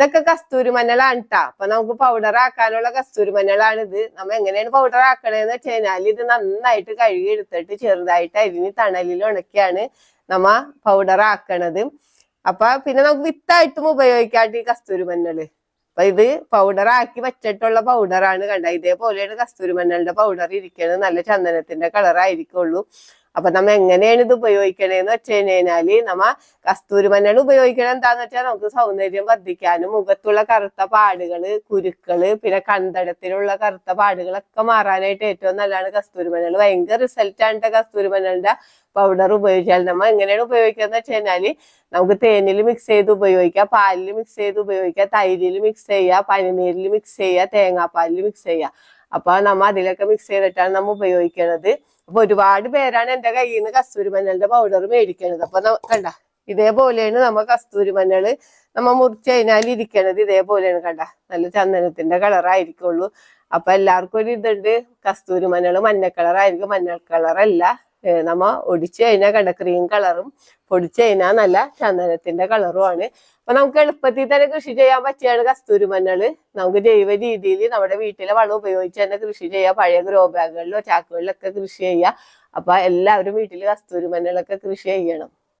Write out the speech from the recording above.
ഇതൊക്കെ കസ്തൂരി മഞ്ഞളാണ് കേട്ടാ അപ്പൊ നമുക്ക് പൗഡർ ആക്കാനുള്ള കസ്തൂരി മഞ്ഞളാണ് ഇത് നമ്മ എങ്ങനെയാണ് പൗഡർ ആക്കണേന്ന് വെച്ച് കഴിഞ്ഞാൽ ഇത് നന്നായിട്ട് കഴുകി എടുത്തിട്ട് ചെറുതായിട്ട് അരിഞ്ഞ് തണലിൽ ഉണക്കിയാണ് നമ്മ പൗഡർ ആക്കണത്. അപ്പൊ പിന്നെ നമുക്ക് വിത്തായിട്ടും ഉപയോഗിക്കാട്ട് ഈ കസ്തൂരി മഞ്ഞൾ അപ്പൊ ഇത് പൗഡർ ആക്കി വെച്ചിട്ടുള്ള പൗഡറാണ് കണ്ട. ഇതേപോലെയാണ് കസ്തൂരി മഞ്ഞളുടെ പൗഡർ ഇരിക്കുന്നത് നല്ല ചന്ദനത്തിന്റെ കളർ ആയിരിക്കുള്ളൂ. അപ്പൊ നമ്മ എങ്ങനെയാണ് ഇത് ഉപയോഗിക്കണേന്ന് വെച്ച് കഴിഞ്ഞാൽ നമ്മ കസ്തൂരി മഞ്ഞൾ ഉപയോഗിക്കണത് എന്താന്ന് വെച്ചാൽ നമുക്ക് സൗന്ദര്യം വർദ്ധിക്കാനും മുഖത്തുള്ള കറുത്ത പാടുകൾ കുരുക്കൾ പിന്നെ കണ്ടടത്തിലുള്ള കറുത്ത പാടുകളൊക്കെ മാറാനായിട്ട് ഏറ്റവും നല്ലതാണ് കസ്തൂരി മഞ്ഞൾ. ഭയങ്കര റിസൾട്ട് ആണ് ട്ടോ കസ്തൂരി മഞ്ഞളിന്റെ പൗഡർ ഉപയോഗിച്ചാൽ. നമ്മൾ എങ്ങനെയാണ് ഉപയോഗിക്കുക വെച്ച് കഴിഞ്ഞാൽ നമുക്ക് തേനിൽ മിക്സ് ചെയ്ത് ഉപയോഗിക്കാം പാലിൽ മിക്സ് ചെയ്ത് ഉപയോഗിക്കാം തൈരിൽ മിക്സ് ചെയ്യുക പനിനീരിൽ മിക്സ് ചെയ്യുക തേങ്ങാപ്പാലിൽ മിക്സ് ചെയ്യുക അപ്പൊ നമ്മ അതിലൊക്കെ മിക്സ് ചെയ്തിട്ടാണ് നമ്മൾ ഉപയോഗിക്കണത്. അപ്പൊ ഒരുപാട് പേരാണ് എന്റെ കയ്യിൽ നിന്ന് കസ്തൂരി മഞ്ഞളുടെ പൗഡർ മേടിക്കണത്. അപ്പൊ കണ്ട ഇതേപോലെയാണ് നമ്മ കസ്തൂരി മഞ്ഞൾ നമ്മ മുറിച്ച് കഴിഞ്ഞാൽ ഇരിക്കണത് ഇതേപോലെയാണ് കണ്ട. നല്ല ചന്ദനത്തിന്റെ കളറായിരിക്കുള്ളൂ അപ്പൊ എല്ലാവർക്കും ഒരു ഇതുണ്ട്. കസ്തൂരി മഞ്ഞൾ മഞ്ഞ കളറായിരിക്കും മഞ്ഞൾ കളറല്ല നമ്മ ഒടിച്ചു കഴിഞ്ഞാൽ കണ്ട ക്രീം കളറും പൊടിച്ചു കഴിഞ്ഞാൽ നല്ല ചന്ദനത്തിന്റെ കളറുമാണ് അപ്പൊ നമുക്ക് എളുപ്പത്തിൽ തന്നെ കൃഷി ചെയ്യാൻ പറ്റിയാണ് കസ്തൂരി മഞ്ഞൾ. നമുക്ക് ജൈവ രീതിയിൽ നമ്മുടെ വീട്ടിലെ വളം ഉപയോഗിച്ച് തന്നെ കൃഷി ചെയ്യാം. പഴയ ഗ്രോ ബാഗുകളിലോ ചാക്കുകളിലൊക്കെ കൃഷി ചെയ്യാം. അപ്പൊ എല്ലാവരും വീട്ടിൽ കസ്തൂരി മഞ്ഞളൊക്കെ കൃഷി ചെയ്യണം.